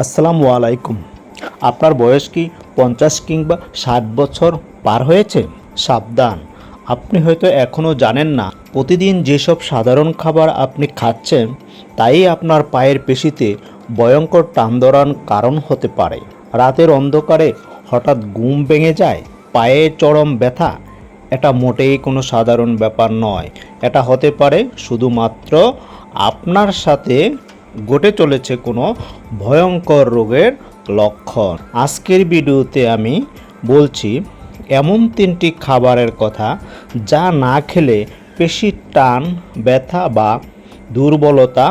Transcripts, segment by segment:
আসসালামু আলাইকুম। আপনার বয়স কি পঞ্চাশ কিংবা ষাট বছর পার হয়েছে? সাবধান। আপনি হয়তো এখনও জানেন না, প্রতিদিন যেসব সাধারণ খাবার আপনি খাচ্ছেন, তাই আপনার পায়ের পেশিতে ভয়ঙ্কর টান ধরার কারণ হতে পারে। রাতের অন্ধকারে হঠাৎ ঘুম ভেঙে যায়, পায়ে চরম ব্যথা। এটা মোটেই কোনো সাধারণ ব্যাপার নয়। এটা হতে পারে শুধুমাত্র আপনার সাথে ঘটে চলেছে কোনো ভয়ঙ্কর রোগের লক্ষণ। আজকের ভিডিওতে আমি বলছি, এমন তিনটি খাবারের কথা যা না খেলে পেশির টান, ব্যথা বা দুর্বলতা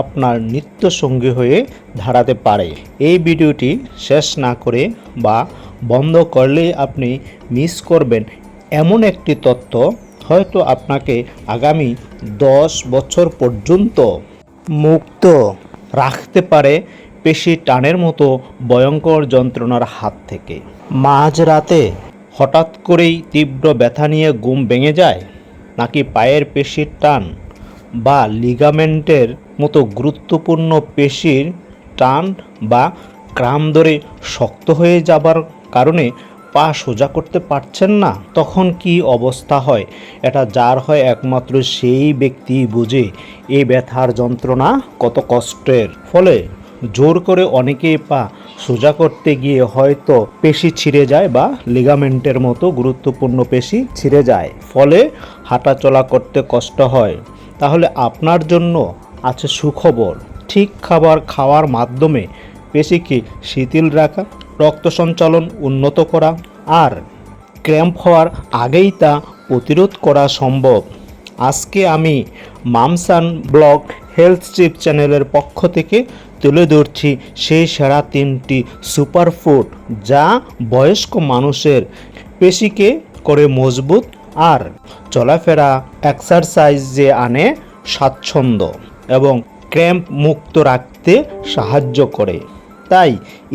আপনার নিত্য সঙ্গী হয়ে দাঁড়াতে পারে। এই ভিডিওটি শেষ না করে বা বন্ধ করলেই আপনি মিস করবেন এমন একটি তথ্য। হয়তো আপনাকে আগামী দশ বছর পর্যন্ত মুক্ত রাখতে পারে পেশি টানের মতো ভয়ঙ্কর যন্ত্রণার হাত থেকে। মাঝরাতে হঠাৎ করেই তীব্র ব্যথা নিয়ে ঘুম ভেঙে যায়, নাকি পায়ের পেশির টান বা লিগামেন্টের মতো গুরুত্বপূর্ণ পেশির টান বা ক্রাম ধরে শক্ত হয়ে যাবার কারণে পা সোজা করতে পারছেন না, তখন কি অবস্থা হয়? এটা যার হয় একমাত্র সেই ব্যক্তি বুঝে। এই ব্যথার যন্ত্রণা কত কষ্টের। ফলে জোর করে অনেকেই পা সোজা করতে গিয়ে হয়তো পেশি ছিঁড়ে যায় বা লিগামেন্টের মতো গুরুত্বপূর্ণ পেশি ছিঁড়ে যায়। ফলে হাঁটা চলা করতে কষ্ট হয়। তাহলে আপনার জন্য আছে সুখবর। ঠিক খাবার খাওয়ার মাধ্যমে পেশিকে শিথিল রাখা রক্ত সঞ্চালন উন্নত করা আর ক্র্যাম্প হওয়ার আগেই তা প্রতিরোধ করা সম্ভব। আজকে আমি মামসান ব্লগ হেলথ স্ট্রিপ চ্যানেলের পক্ষ থেকে তুলে ধরছি সেই সেরা তিনটি সুপারফুড যা বয়স্ক মানুষের পেশিকে করে মজবুত আর চলাফেরা, এক্সারসাইজে আনে স্বাচ্ছন্দ্য এবং ক্র্যাম্প মুক্ত রাখতে সাহায্য করে। তাই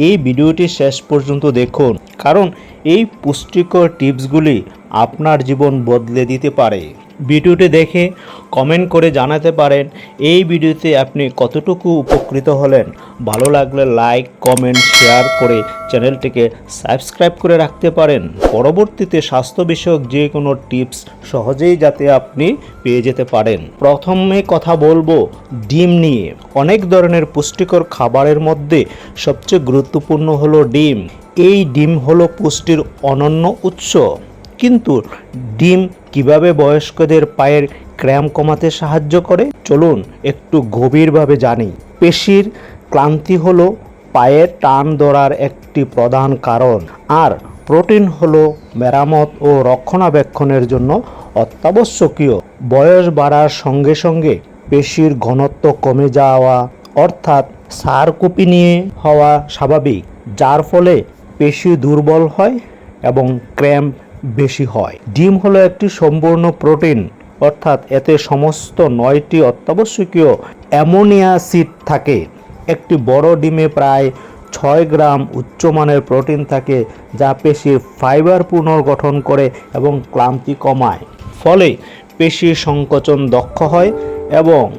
এই ভিডিওটি শেষ পর্যন্ত দেখুন, কারণ এই পুষ্টিকর টিপসগুলি আপনার জীবন বদলে দিতে পারে। ভিডিওটি দেখে কমেন্ট করে জানাতে পারেন। এই ভিডিওতে আপনি কতটুকু উপকৃত হলেন? ভালো লাগলে লাইক কমেন্ট শেয়ার করে চ্যানেলটিকে সাবস্ক্রাইব করে রাখতে পারেন। পরবর্তীতে স্বাস্থ্য বিষয়ক যে কোনো টিপস সহজেই যাতে আপনি পেয়ে যেতে পারেন। প্রথমে কথা বলব ডিম নিয়ে। অনেক ধরনের পুষ্টিকর খাবারের মধ্যে সবচেয়ে গুরুত্বপূর্ণ হলো ডিম। এই ডিম হলো পুষ্টির অনন্য উৎস। কিন্তু ডিম কীভাবে বয়স্কদের পায়ের ক্র্যাম কমাতে সাহায্য করে? চলুন একটু গভীরভাবে জানি। পেশির ক্লান্তি হলো পায়ের টান ধরার একটি প্রধান কারণ, আর প্রোটিন হলো মেরামত ও রক্ষণাবেক্ষণের জন্য অত্যাবশ্যকীয়। বয়স বাড়ার সঙ্গে সঙ্গে পেশির ঘনত্ব কমে যাওয়া, অর্থাৎ সারকুপি নিয়ে হওয়া স্বাভাবিক, যার ফলে পেশি দুর্বল হয় এবং ক্র্যাম্প বেশি হয়। ডিম হলো একটি সম্পূর্ণ প্রোটিন, অর্থাৎ এতে সমস্ত নয়টি অত্যাবশ্যকীয় অ্যামোনিয়া অ্যাসিড থাকে। একটি বড় ডিমে প্রায় ছয় গ্রাম উচ্চমানের প্রোটিন থাকে, যা পেশির ফাইবার পুনর্গঠন করে এবং ক্লান্তি কমায়। ফলে পেশির সংকোচন দক্ষ হয় এবং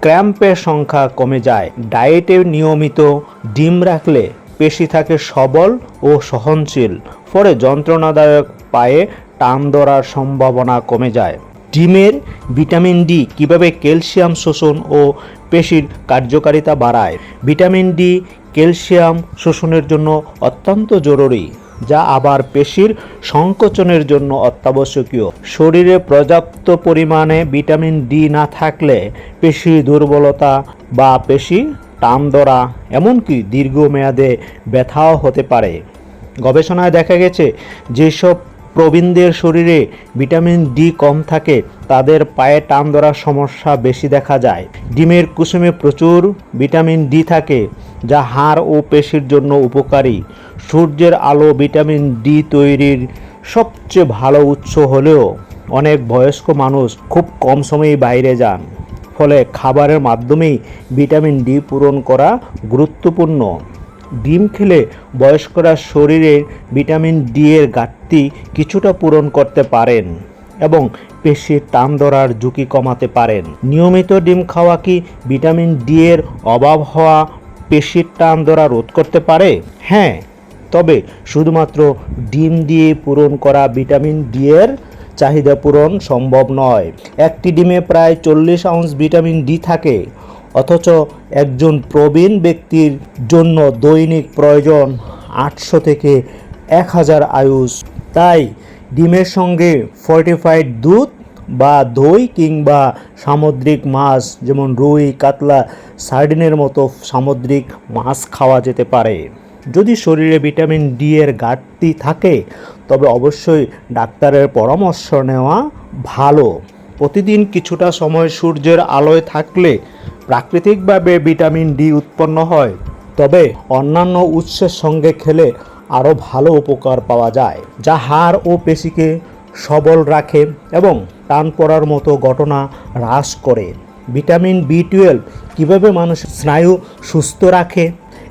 ক্র্যাম্পের সংখ্যা কমে যায়। ডায়েটে নিয়মিত ডিম রাখলে পেশি থাকে সবল ও সহনশীল, ফলে যন্ত্রণাদায়ক পায়ে টান ধরার সম্ভাবনা কমে যায়। ডিমের ভিটামিন ডি কীভাবে ক্যালসিয়াম শোষণ ও পেশির কার্যকারিতা বাড়ায়? ভিটামিন ডি ক্যালসিয়াম শোষণের জন্য অত্যন্ত জরুরি, যা আবার পেশির সংকোচনের জন্য অত্যাবশ্যকীয়। শরীরে পর্যাপ্ত পরিমাণে ভিটামিন ডি না থাকলে পেশি দুর্বলতা বা পেশি টান ধরা এমনকি দীর্ঘমেয়াদে ব্যথাও হতে পারে। গবেষণায় দেখা গেছে, যেসব প্রবীণদের শরীরে ভিটামিন ডি কম থাকে, তাদের পায়ে টান ধরার সমস্যা বেশি দেখা যায়। ডিমের কুসুমে প্রচুর ভিটামিন ডি থাকে, যা হাড় ও পেশির জন্য উপকারী। সূর্যের আলো ভিটামিন ডি তৈরির সবচেয়ে ভালো উৎস হলেও অনেক বয়স্ক মানুষ খুব কম সময়েই বাইরে যান। ফলে খাবারের মাধ্যমেই ভিটামিন ডি পূরণ করা গুরুত্বপূর্ণ। ডিম খেলে বয়স্করা শরীরে ভিটামিন ডি এর ঘাটতি কিছুটা পূরণ করতে পারেন এবং পেশির টান ধরার ঝুঁকি কমাতে পারেন। নিয়মিত ডিম খাওয়া কি ভিটামিন ডি এর অভাব হওয়া পেশির টান ধরা রোধ করতে পারে? হ্যাঁ তবে শুধুমাত্র ডিম দিয়ে পূরণ করা ভিটামিন ডি এর চাহিদা পূরণ সম্ভব নয়। একটি ডিমে প্রায় চল্লিশ আউন্স ভিটামিন ডি থাকে, অথচ একজন প্রবীণ ব্যক্তির জন্য দৈনিক প্রয়োজন আটশো থেকে এক হাজার আয়ুষ তাই ডিমের সঙ্গে ফর্টিফাইড দুধ বা দই কিংবা সামুদ্রিক মাছ, যেমন রুই, কাতলা, সার্ডিনের মতো সামুদ্রিক মাছ খাওয়া যেতে পারে। যদি শরীরে ভিটামিন ডি এর ঘাটতি থাকে তবে অবশ্যই ডাক্তারের পরামর্শ নেওয়া ভালো। প্রতিদিন কিছুটা সময় সূর্যের আলোয় থাকলে প্রাকৃতিকভাবে ভিটামিন ডি উৎপন্ন হয়। তবে অন্যান্য উৎসের সঙ্গে খেলে আরও ভালো উপকার পাওয়া যায়, যা হাড় ও পেশিকে সবল রাখে এবং টান পড়ার মতো ঘটনা হ্রাস করে। ভিটামিন বি টুয়েলভ কীভাবে মানুষের স্নায়ু সুস্থ রাখে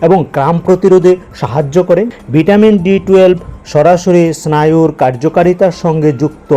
এবং ক্রাম প্রতিরোধে সাহায্য করে? ভিটামিন ডি টুয়েলভ সরাসরি স্নায়ুর কার্যকারিতার সঙ্গে যুক্ত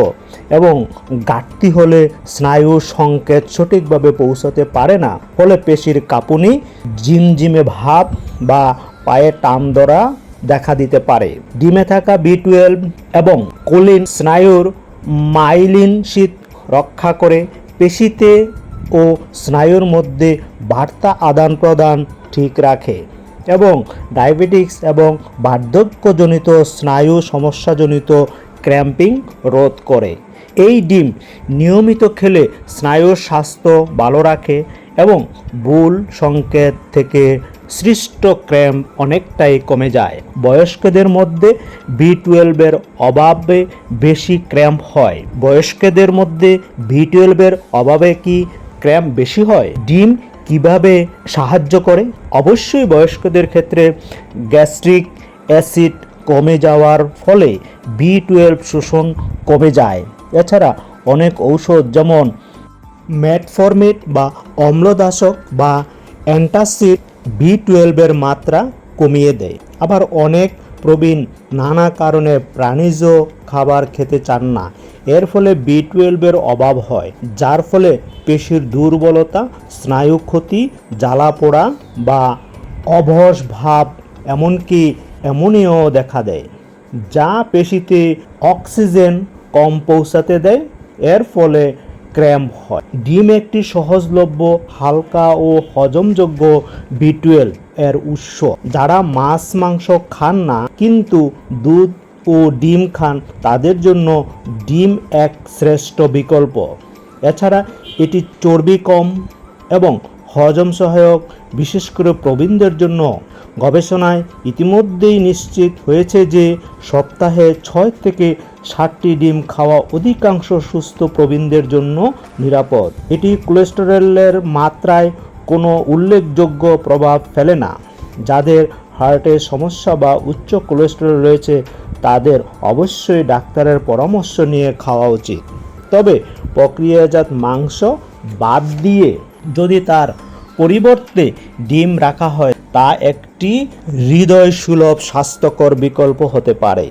এবং ঘাটতি হলে স্নায়ুর সংকেত সঠিকভাবে পৌঁছাতে পারে না। ফলে পেশির কাঁপুনি জিমজিমে ভাব বা পায়ে টান ধরা দেখা দিতে পারে। ডিমে থাকা বি টুয়েলভ এবং কোলিন স্নায়ুর মাইলিন শীত রক্ষা করে পেশিতে ও স্নায়ুর মধ্যে বার্তা আদান প্রদান ঠিক রাখে। এবং ডায়াবেটিক্স এবং বার্ধক্যজনিত স্নায়ু সমস্যাজনিত ক্র্যাম্পিং রোধ করে। এই ডিম নিয়মিত খেলে স্নায়ুর স্বাস্থ্য ভালো রাখে এবং ভুল সংকেত থেকে সৃষ্ট ক্র্যাম্প অনেকটাই কমে যায়। বয়স্কদের মধ্যে বি টুয়েলভের অভাবে বেশি ক্র্যাম্প হয়। বয়স্কদের মধ্যে বি টুয়েলভের অভাবে কি ক্র্যাম্প বেশি হয়? ডিম কীভাবে সাহায্য করে? অবশ্যই বয়স্কদের ক্ষেত্রে গ্যাস্ট্রিক অ্যাসিড কমে যাওয়ার ফলে বি টুয়েলভ শোষণ কমে যায়। এছাড়া অনেক ঔষধ যেমন ম্যাটফরমিট বা অম্লদাসক বা অ্যান্টাসিড বি টুয়েলভের মাত্রা কমিয়ে দেয়। আবার অনেক প্রবীণ নানা কারণে প্রাণীজ খাবার খেতে চান না। এর ফলে বি টুয়েলভের অভাব হয়, যার ফলে পেশির দুর্বলতা, স্নায়ু ক্ষতি, জ্বালা পোড়া বা অভস ভাব এমনকি এমনিও দেখা দেয়, যা পেশিতে অক্সিজেন কম পৌঁছাতে দেয়। এর ফলে ক্র্যাম্প হয়। ডিম একটি সহজলভ্য, হালকা ও হজমযোগ্য বিটুয়েল এর উৎস। যারা মাছ, মাংস খান না, কিন্তু দুধ ও ডিম খান, তাদের জন্য ডিম এক শ্রেষ্ঠ বিকল্প। এছাড়া এটি চর্বি কম এবং হজম সহায়ক, বিশেষ করে প্রবীণদের জন্য। গবেষণায় ইতিমধ্যেই নিশ্চিত হয়েছে যে সপ্তাহে ছয় থেকে ষাটটি ডিম খাওয়া অধিকাংশ সুস্থ প্রবীণদের জন্য নিরাপদ। এটি কোলেস্টেরলের মাত্রায় কোনো উল্লেখযোগ্য প্রভাব ফেলে না। যাদের হার্টের সমস্যা বা উচ্চ কোলেস্টেরল রয়েছে, তাদের অবশ্যই ডাক্তারের পরামর্শ নিয়ে খাওয়া উচিত। তবে প্রক্রিয়াজাত মাংস বাদ দিয়ে যদি তার পরিবর্তে ডিম রাখা হয়, তা একটি হৃদয় সুলভ স্বাস্থ্যকর বিকল্প হতে পারে।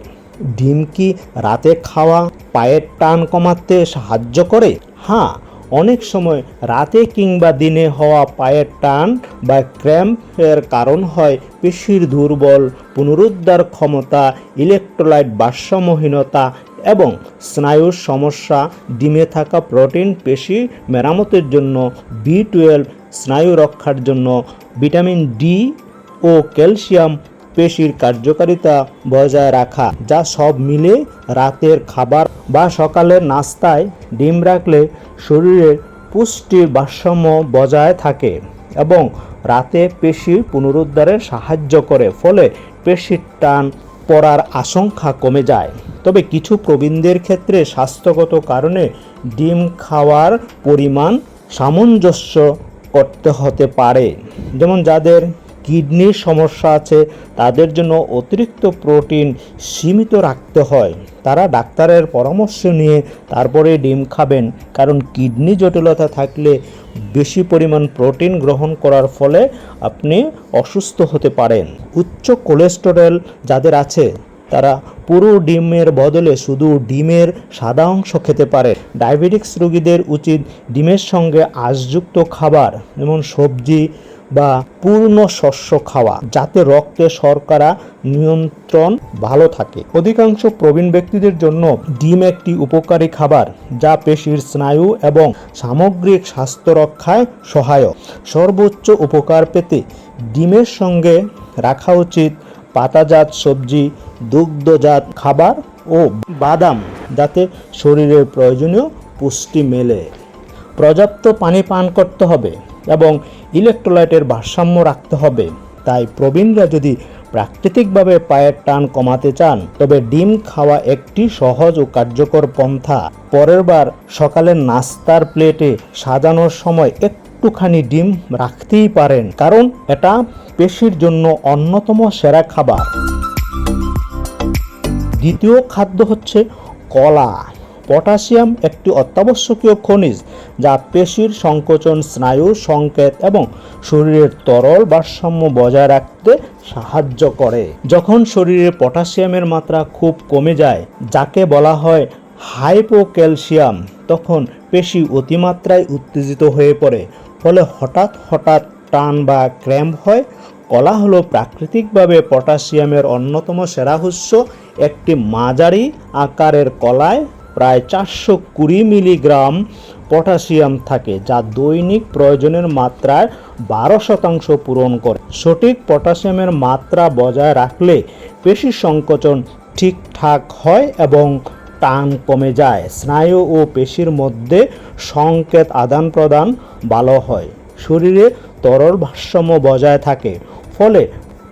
ডিম কি রাতে খাওয়া পায়ের টান কমাতে সাহায্য করে? হ্যাঁ অনেক সময় রাতে কিংবা দিনে হওয়া পায়ের টান বা ক্র্যাম্পের কারণ হয় পেশির দুর্বল, পুনরুদ্ধার ক্ষমতা, ইলেকট্রোলাইট ভারসাম্যহীনতা এবং স্নায়ুর সমস্যা। ডিমে থাকা প্রোটিন পেশি মেরামতের জন্য বি টুয়েলভ স্নায়ু রক্ষার জন্য ভিটামিন ডি ও ক্যালসিয়াম পেশির কার্যকারিতা বজায় রাখা, যা সব মিলে রাতের খাবার বা সকালের নাস্তায় ডিম রাখলে শরীরের পুষ্টির ভারসাম্য বজায় থাকে এবং রাতে পেশি পুনরুদ্ধারে সাহায্য করে, ফলে পেশির টান পড়ার আশঙ্কা কমে যায়। তবে কিছু প্রবীণদের ক্ষেত্রে স্বাস্থ্যগত কারণে ডিম খাওয়ার পরিমাণ সামঞ্জস্য করতে হতে পারে, যেমন যাদের কিডনির সমস্যা আছে, তাদের জন্য অতিরিক্ত প্রোটিন সীমিত রাখতে হয়। তারা ডাক্তারের পরামর্শ নিয়ে তারপরে ডিম খাবেন, কারণ কিডনি জটিলতা থাকলে বেশি পরিমাণ প্রোটিন গ্রহণ করার ফলে আপনি অসুস্থ হতে পারেন। উচ্চ কোলেস্টেরল যাদের আছে, তারা পুরো ডিমের বদলে শুধু ডিমের সাদা অংশ খেতে পারে। ডায়াবেটিক্স রোগীদের উচিত ডিমের সঙ্গে আঁশযুক্ত খাবার, যেমন সবজি বা পূর্ণ শস্য খাওয়া, যাতে রক্তে শর্করা নিয়ন্ত্রণ ভালো থাকে। অধিকাংশ প্রবীণ ব্যক্তিদের জন্য ডিম একটি উপকারী খাবার, যা পেশির স্নায়ু এবং সামগ্রিক স্বাস্থ্য রক্ষায় সহায়ক। সর্বোচ্চ উপকার পেতে ডিমের সঙ্গে রাখা উচিত পাতাজাত সবজি, দুগ্ধজাত খাবার ও বাদাম, যাতে শরীরের প্রয়োজনীয় পুষ্টি মেলে। পর্যাপ্ত পানি পান করতে হবে। এবং ইলেকট্রোলাইটের ভারসাম্য রাখতে হবে। তাই প্রবীণরা যদি প্রাকৃতিকভাবে পায়ের টান কমাতে চান, তবে ডিম খাওয়া একটি সহজ ও কার্যকর পন্থা। পরের বার সকালের নাস্তার প্লেটে সাজানোর সময় একটুখানি ডিম রাখতেই পারেন, কারণ এটা পেশির জন্য অন্যতম সেরা খাবার। দ্বিতীয় খাদ্য হচ্ছে কলা। পটাশিয়াম একটি অত্যাবশ্যকীয় খনিজ যা পেশির সংকোচন, স্নায়ু সংকেত এবং শরীরের তরল ভারসাম্য বজায় রাখতে সাহায্য করে। যখন শরীরে পটাশিয়ামের মাত্রা খুব কমে যায়, যাকে বলা হয় হাইপোক্যালসিয়াম, তখন পেশি অতিমাত্রায় উত্তেজিত হয়ে পড়ে। ফলে হঠাৎ হঠাৎ টান বা ক্র্যাম্প হয়। কলা হলো প্রাকৃতিকভাবে পটাশিয়ামের অন্যতম সেরা উৎস একটি মাঝারি আকারের কলায় প্রায় চারশো কুড়ি মিলিগ্রাম পটাশিয়াম থাকে, যা দৈনিক প্রয়োজনের মাত্রার বারো শতাংশ পূরণ করে। সঠিক পটাশিয়ামের মাত্রা বজায় রাখলে পেশি সংকোচন ঠিকঠাক হয় এবং টান কমে যায়। স্নায়ু ও পেশির মধ্যে সংকেত আদান প্রদান ভালো হয়। শরীরে তরল ভারসাম্য বজায় থাকে, ফলে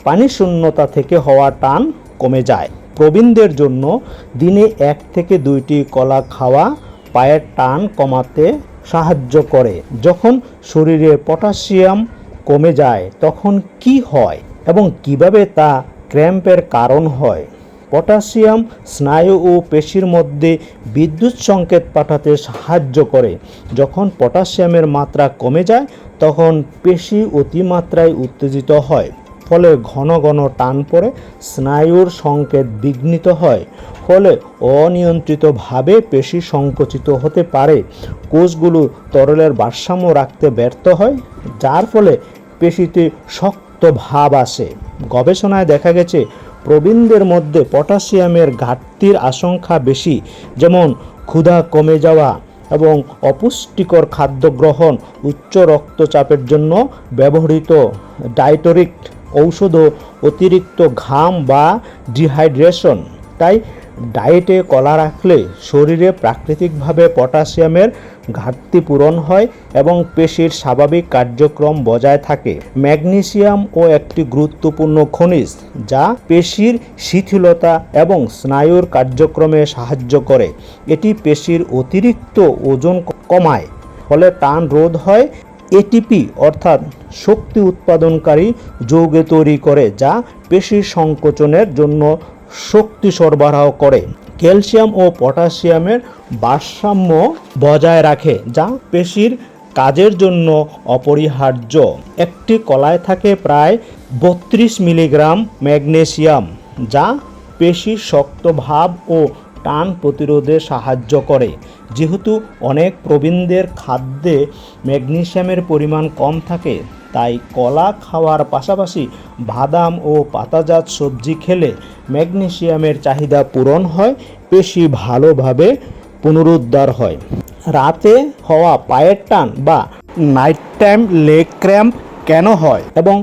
পানি শূন্যতা থেকে হওয়া টান কমে যায়। প্রবীণদের জন্য দিনে এক থেকে দুইটি কলা খাওয়া পায়ের টান কমাতে সাহায্য করে। যখন শরীরে পটাশিয়াম কমে যায়, তখন কি হয় এবং কীভাবে তা ক্র্যাম্পের কারণ হয়? পটাশিয়াম স্নায়ু ও পেশির মধ্যে বিদ্যুৎ সংকেত পাঠাতে সাহায্য করে। যখন পটাশিয়ামের মাত্রা কমে যায়, তখন পেশি অতিমাত্রায় উত্তেজিত হয়। ফলে ঘন ঘন টান পড়ে স্নায়ুর সংকেত বিঘ্নিত হয়। ফলে অনিয়ন্ত্রিতভাবে পেশি সংকুচিত হতে পারে। কোষগুলো তরলের ভারসাম্য রাখতে ব্যর্থ হয়, যার ফলে পেশিতে শক্ত ভাব আসে। গবেষণায় দেখা গেছে, প্রবীণদের মধ্যে পটাশিয়ামের ঘাটতির আশঙ্কা বেশি, যেমন ক্ষুধা কমে যাওয়া এবং অপুষ্টিকর খাদ্য গ্রহণ উচ্চ রক্তচাপের জন্য ব্যবহৃত ডাইটরিক ঔষধ ও অতিরিক্ত ঘাম বা ডিহাইড্রেশন। তাই ডায়েটে কলা রাখলে শরীরে প্রাকৃতিকভাবে পটাশিয়ামের ঘাটতি পূরণ হয় এবং পেশির স্বাভাবিক কার্যক্রম বজায় থাকে। ম্যাগনেসিয়াম ও একটি গুরুত্বপূর্ণ খনিজ যা পেশির শিথিলতা এবং স্নায়ুর কার্যক্রমে সাহায্য করে। এটি পেশির অতিরিক্ত ওজন কমায়, ফলে টান রোধ হয় এটিপি অর্থাৎ শক্তি উৎপাদনকারী যৌগে তৈরি করে যা পেশির সংকোচনের জন্য শক্তি সরবরাহ করে। ক্যালসিয়াম ও পটাশিয়ামের ভারসাম্য বজায় রাখে, যা পেশির কাজের জন্য অপরিহার্য। একটি কলায় থাকে প্রায় বত্রিশ মিলিগ্রাম ম্যাগনেসিয়াম, যা পেশির শক্ত ভাব ও টান প্রতিরোধে সাহায্য করে। যেহেতু অনেক প্রবীণদের খাদ্যে ম্যাগনেশিয়ামের পরিমাণ কম থাকে, তাই কলা খাওয়ার পাশাপাশি বাদাম ও পাতাজাত সবজি খেলে ম্যাগনেশিয়ামের চাহিদা পূরণ হয়, পেশি ভালোভাবে পুনরুদ্ধার হয়। রাতে হওয়া পায়ের টান বা নাইট টাইম লেগ ক্র্যাম্প কেন হয় এবং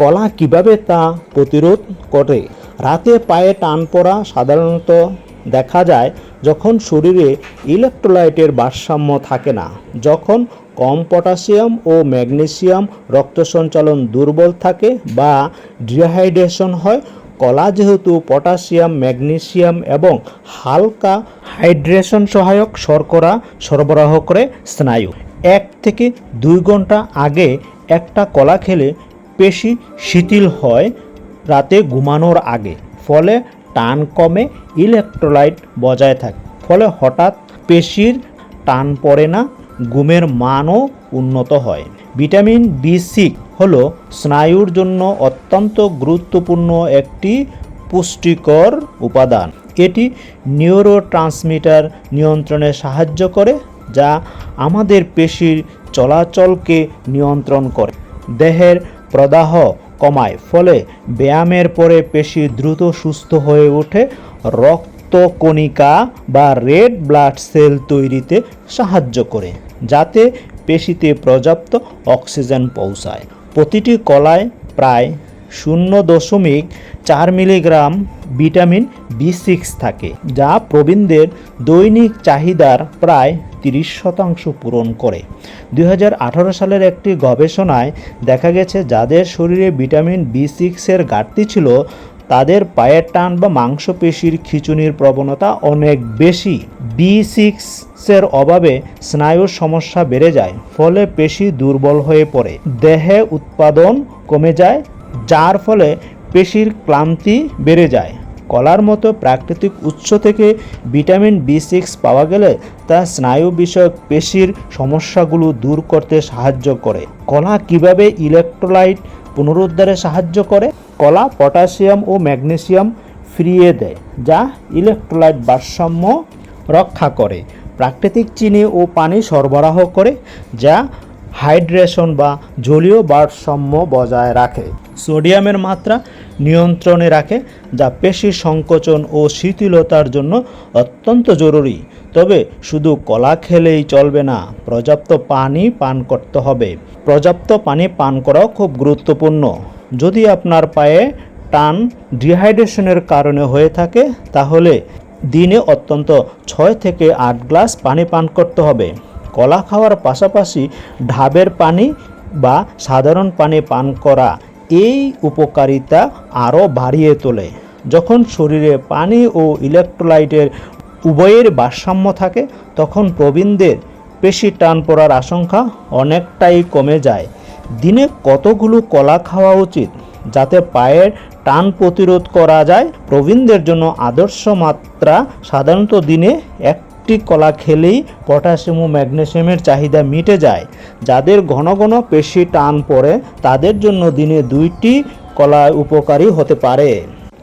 কলা কীভাবে তা প্রতিরোধ করে? রাতে পায়ে টান পড়া সাধারণত দেখা যায় যখন শরীরে ইলেকট্রোলাইটের ভারসাম্য থাকে না, যখন কম পটাশিয়াম ও ম্যাগনেসিয়াম রক্ত সঞ্চালন দুর্বল থাকে বা ডিহাইড্রেশন হয়, কলা যেহেতু পটাশিয়াম, ম্যাগনেসিয়াম এবং হালকা হাইড্রেশন সহায়ক শর্করা সরবরাহ করে স্নায়ু। এক থেকে দুই ঘণ্টা আগে একটা কলা খেলে পেশি শিথিল হয় রাতে ঘুমানোর আগে। ফলে টান কমে ইলেকট্রোলাইট বজায় থাকে। ফলে হঠাৎ পেশির টান পড়ে না, ঘুমের মানও উন্নত হয়। ভিটামিন বি সিক্স হলো স্নায়ুর জন্য অত্যন্ত গুরুত্বপূর্ণ একটি পুষ্টিকর উপাদান। এটি নিউরো ট্রান্সমিটার নিয়ন্ত্রণে সাহায্য করে, যা আমাদের পেশির চলাচলকে নিয়ন্ত্রণ করে। দেহের প্রদাহ কমায়। ফলে ব্যায়ামের পরে পেশি দ্রুত সুস্থ হয়ে ওঠে, রক্তকণিকা বা রেড ব্লাড সেল তৈরিতে সাহায্য করে, যাতে পেশিতে পর্যাপ্ত অক্সিজেন পৌঁছায়। প্রতিটি কলায় প্রায় শূন্য দশমিক চার মিলিগ্রাম ভিটামিন বি সিক্স থাকে, যা প্রবীণদের দৈনিক চাহিদার প্রায় তিরিশ শতাংশ পূরণ করে। দুই হাজার আঠারো সালের একটি গবেষণায় দেখা গেছে, যাদের শরীরে ভিটামিন বি সিক্সের ঘাটতি ছিল, তাদের পায়ের টান বা মাংসপেশির খিঁচুনির প্রবণতা অনেক বেশি। বি সিক্সের অভাবে স্নায়ুর সমস্যা বেড়ে যায়, ফলে পেশি দুর্বল হয়ে পড়ে। দেহে উৎপাদন কমে যায়, যার ফলে পেশির ক্লান্তি বেড়ে যায়। কলার মতো প্রাকৃতিক উৎস থেকে ভিটামিন বি সিক্স পাওয়া গেলে তা স্নায়ু বিষয়ক পেশির সমস্যাগুলো দূর করতে সাহায্য করে। কলা কীভাবে ইলেকট্রোলাইট পুনরুদ্ধারে সাহায্য করে? কলা পটাশিয়াম ও ম্যাগনেসিয়াম ফিরিয়ে দেয়, যা ইলেকট্রোলাইট ভারসাম্য রক্ষা করে, প্রাকৃতিক চিনি ও পানি সরবরাহ করে, যা হাইড্রেশন বা জলীয় ভারসাম্য বজায় রাখে। সোডিয়ামের মাত্রা নিয়ন্ত্রণে রাখে, যা পেশি সংকোচন ও শিথিলতার জন্য অত্যন্ত জরুরি। তবে শুধু কলা খেলেই চলবে না, পর্যাপ্ত পানি পান করতে হবে। পর্যাপ্ত পানি পান করাও খুব গুরুত্বপূর্ণ। যদি আপনার পায়ে টান ডিহাইড্রেশনের কারণে হয়ে থাকে, তাহলে দিনে অত্যন্ত ছয় থেকে আট গ্লাস পানি পান করতে হবে। কলা খাওয়ার পাশাপাশি ঢাবের পানি বা সাধারণ পানি পান করা এই উপকারিতা আরও বাড়িয়ে তোলে। যখন শরীরে পানি ও ইলেকট্রোলাইটের উভয়ের ভারসাম্য থাকে, তখন প্রবীণদের পেশি টান পড়ার আশঙ্কা অনেকটাই কমে যায়। দিনে কতগুলো কলা খাওয়া উচিত যাতে পায়ের টান প্রতিরোধ করা যায়? প্রবীণদের জন্য আদর্শ মাত্রা সাধারণত দিনে একটি কলা খেলেই পটাশিয়াম ও ম্যাগনেসিয়ামের চাহিদা মিটে যায়। যাদের ঘন ঘন পেশি টান পড়ে, তাদের জন্য দিনে দুইটি কলা উপকারী হতে পারে।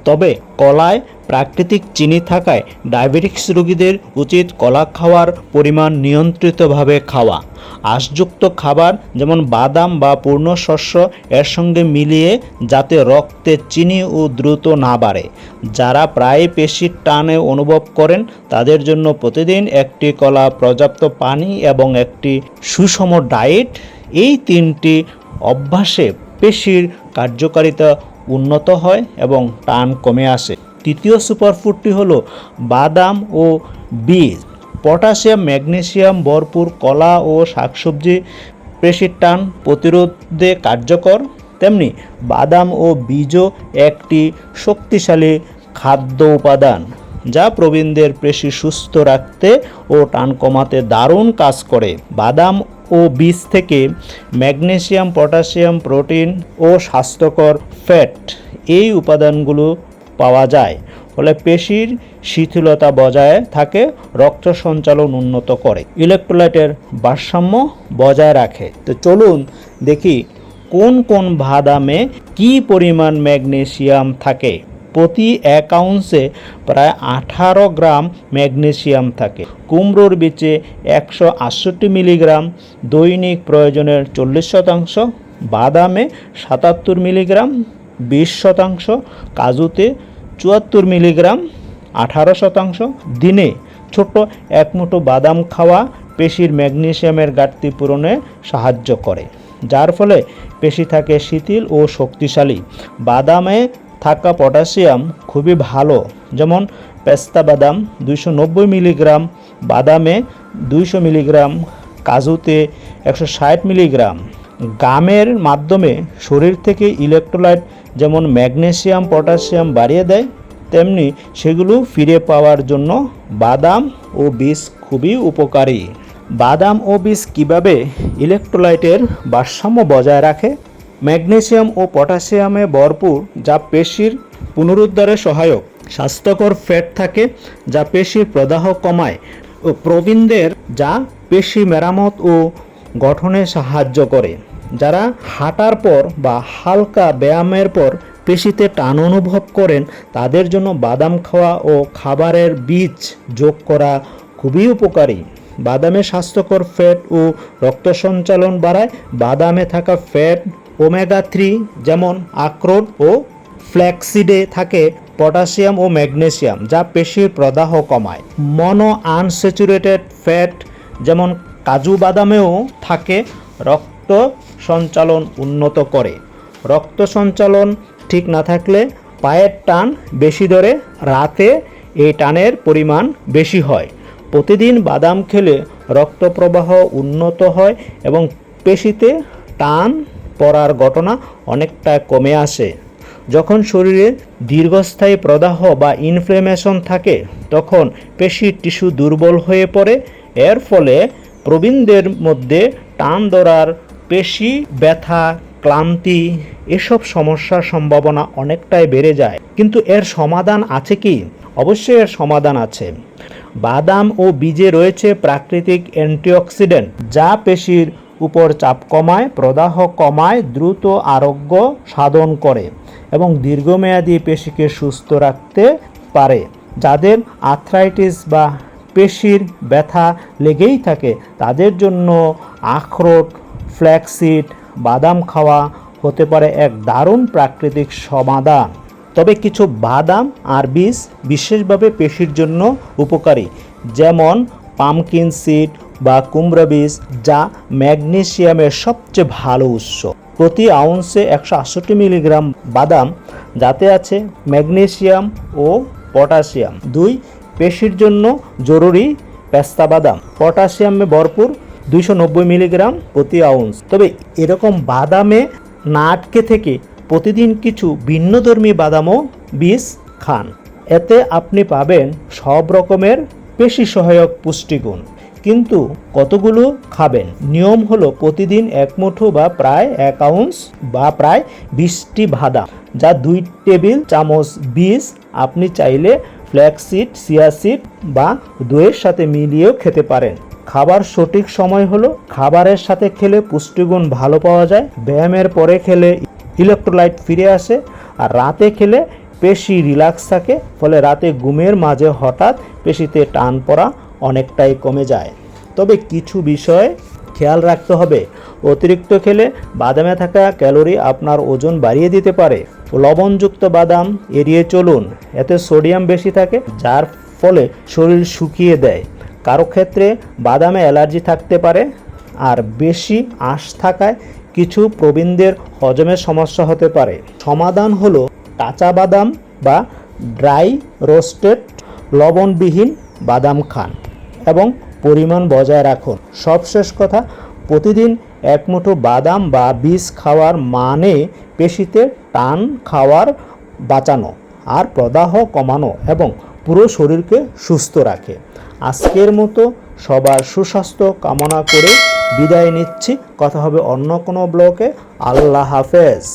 তবে কলায় প্রাকৃতিক চিনি থাকায় ডায়াবেটিক্স রোগীদের উচিত কলা খাওয়ার পরিমাণ নিয়ন্ত্রিতভাবে খাওয়া। আঁশযুক্ত খাবার যেমন বাদাম বা পূর্ণ শস্য এর সঙ্গে মিলিয়ে যাতে রক্তে চিনি ও দ্রুত না বাড়ে। যারা প্রায় পেশির টানে অনুভব করেন, তাদের জন্য প্রতিদিন একটি কলা পর্যাপ্ত পানি এবং একটি সুষম ডায়েট এই তিনটি অভ্যাসে পেশির কার্যকারিতা উন্নত হয় এবং টান কমে আসে। তৃতীয় সুপারফুডটি হলো বাদাম ও বীজ। পটাশিয়াম, ম্যাগনেসিয়াম, ভরপুর কলা ও শাকসবজি পেশির টান প্রতিরোধে কার্যকর। তেমনি বাদাম ও বীজও একটি শক্তিশালী খাদ্য উপাদান। যা প্রবীণদের পেশি সুস্থ রাখতে ও টান কমাতে দারুণ কাজ করে। বাদাম ও বীজ থেকে ম্যাগনেসিয়াম পটাশিয়াম প্রোটিন ও স্বাস্থ্যকর ফ্যাট এই উপাদানগুলো পাওয়া যায়। ফলে পেশির শিথিলতা বজায় থাকে, রক্ত সঞ্চালন উন্নত করে। ইলেকট্রোলাইটের ভারসাম্য বজায় রাখে। তো চলুন দেখি কোন কোন বাদামে কি পরিমাণ ম্যাগনেসিয়াম থাকে। প্রতি এক আউন্সে প্রায় আঠারো গ্রাম ম্যাগনেসিয়াম থাকে। কুমড়োর বীজে একশো আটষট্টি মিলিগ্রাম, দৈনিক প্রয়োজনের চল্লিশ শতাংশ, বাদামে সাতাত্তর মিলিগ্রাম, বিশ শতাংশ, কাজুতে চুয়াত্তর মিলিগ্রাম, আঠারো শতাংশ। দিনে ছোট্ট এক মুঠো বাদাম খাওয়া পেশির ম্যাগনেসিয়ামের ঘাটতি পূরণে সাহায্য করে, যার ফলে পেশি থাকে শিথিল ও শক্তিশালী। বাদামে থাকা পটাশিয়াম খুবই ভালো। যেমন পেস্তা বাদাম দুইশো নব্বই মিলিগ্রাম, বাদামে দুইশো মিলিগ্রাম, কাজুতে একশো ষাট মিলিগ্রাম। গামের মাধ্যমে শরীর থেকে ইলেকট্রোলাইট যেমন ম্যাগনেসিয়াম, পটাশিয়াম বাড়িয়ে দেয়, তেমনি সেগুলো ফিরে পাওয়ার জন্য বাদাম ও বীজ খুবই উপকারী। বাদাম ও বীজ কীভাবে ইলেকট্রোলাইটের ভারসাম্য বজায় রাখে? ম্যাগনেসিয়াম ও পটাশিয়ামে ভরপুর, যা পেশির পুনরুদ্ধারে সহায়ক। স্বাস্থ্যকর ফ্যাট থাকে, যা পেশির প্রদাহ কমায় ও প্রবীণদের যা পেশি মেরামত ও গঠনে সাহায্য করে। যারা হাঁটার পর বা হালকা ব্যায়ামের পর পেশিতে টান অনুভব করেন, তাদের জন্য বাদাম খাওয়া ও খাবারের বীজ যোগ করা খুবই উপকারী। বাদামে স্বাস্থ্যকর ফ্যাট ও রক্ত সঞ্চালন বাড়ায়, বাদামে থাকা ফ্যাট ওমেগা থ্রি যেমন আখরোট ও ফ্ল্যাক্সিডে থাকে পটাশিয়াম ও ম্যাগনেসিয়াম, যা পেশির প্রদাহ কমায়। মনো আনস্যাচুরেটেড ফ্যাট যেমন কাজু বাদামেও থাকে, রক্ত সঞ্চালন উন্নত করে। রক্ত সঞ্চালন ঠিক না থাকলে পায়ের টান বেশি ধরে, রাতে এই টানের পরিমাণ বেশি হয়। প্রতিদিন বাদাম খেলে রক্ত প্রবাহ উন্নত হয় এবং পেশিতে টান পড়ার ঘটনা অনেকটা কমে আসে। যখন শরীরে দীর্ঘস্থায়ী প্রদাহ বা ইনফ্লেমেশন থাকে, তখন পেশির টিস্যু দুর্বল হয়ে পড়ে। এর ফলে প্রবীণদের মধ্যে টান ধরার, পেশি ব্যথা, ক্লান্তি এসব সমস্যার সম্ভাবনা অনেকটাই বেড়ে যায়। কিন্তু এর সমাধান আছে কি? অবশ্যই এর সমাধান আছে। বাদাম ও বীজে রয়েছে প্রাকৃতিক অ্যান্টিঅক্সিডেন্ট, যা পেশির উপর চাপ কমায়, প্রদাহ কমায়, দ্রুত আরোগ্য সাধন করে এবং দীর্ঘমেয়াদী পেশিকে সুস্থ রাখতে পারে, যাদের আর্থ্রাইটিস বা পেশির ব্যথা লেগেই থাকে, তাদের জন্য আখরোট, ফ্ল্যাক্সিড, বাদাম খাওয়া হতে পারে এক দারুণ প্রাকৃতিক সমাধান। তবে কিছু বাদাম আর বীজ বিশেষভাবে পেশির জন্য উপকারী, যেমন পামকিন সিড বা কুমড়া বীজ যা ম্যাগনেশিয়ামের সবচেয়ে ভালো উৎস। প্রতি আউন্সে একশো আটষট্টি মিলিগ্রাম বাদাম, যাতে আছে ম্যাগনেশিয়াম ও পটাশিয়াম। দুই, পেশির জন্য জরুরি পেস্তা বাদাম। পটাশিয়ামে ভরপুর দুইশো নব্বই মিলিগ্রাম প্রতি আউন্স। তবে এরকম বাদামে না আটকে থেকে প্রতিদিন কিছু ভিন্নধর্মী বাদামও বীজ খান। এতে আপনি পাবেন সব রকমের পেশি সহায়ক পুষ্টিগুণ। কিন্তু কতগুলো খাবেন? নিয়ম হলো প্রতিদিন এক মুঠো বা প্রায় এক আউন্স বা প্রায় বিশটি ভাদা, যা দুই টেবিল চামচ বীজ আপনি চাইলে ফ্ল্যাক্সিড সিয়াসিড বা দইয়ের সাথে মিলিয়েও খেতে পারেন। খাবার সঠিক সময় হলো খাবারের সাথে খেলে পুষ্টিগুণ ভালো পাওয়া যায়, ব্যায়ামের পরে খেলে ইলেকট্রোলাইট ফিরে আসে, আর রাতে খেলে পেশি রিল্যাক্স থাকে, ফলে রাতে ঘুমের মাঝে হঠাৎ পেশিতে টান পড়া অনেকটাই কমে যায়। তবে কিছু বিষয় খেয়াল রাখতে হবে। অতিরিক্ত খেলে বাদামে থাকা ক্যালোরি আপনার ওজন বাড়িয়ে দিতে পারে। লবণযুক্ত বাদাম এড়িয়ে চলুন। এতে সোডিয়াম বেশি থাকে, যার ফলে শরীর শুকিয়ে দেয়। কারও ক্ষেত্রে বাদামে অ্যালার্জি থাকতে পারে, আর বেশি আঁশ থাকায় কিছু প্রবীণদের হজমের সমস্যা হতে পারে। সমাধান হলো কাঁচা বাদাম বা ড্রাই রোস্টেড লবণবিহীন বাদাম খান। এবং পরিমাণ বজায় রাখুন। সবশেষ কথা, প্রতিদিন এক মুঠো বাদাম বা বীজ খাওয়ার মানে পেশিতে টান খাওয়ার বাঁচানো আর প্রদাহ কমানো এবং পুরো শরীরকে সুস্থ রাখে। আজকের মতো সবার সুস্বাস্থ্য কামনা করে বিদায় নিচ্ছি। কথা হবে অন্য কোনো ব্লকে আল্লাহ হাফেজ।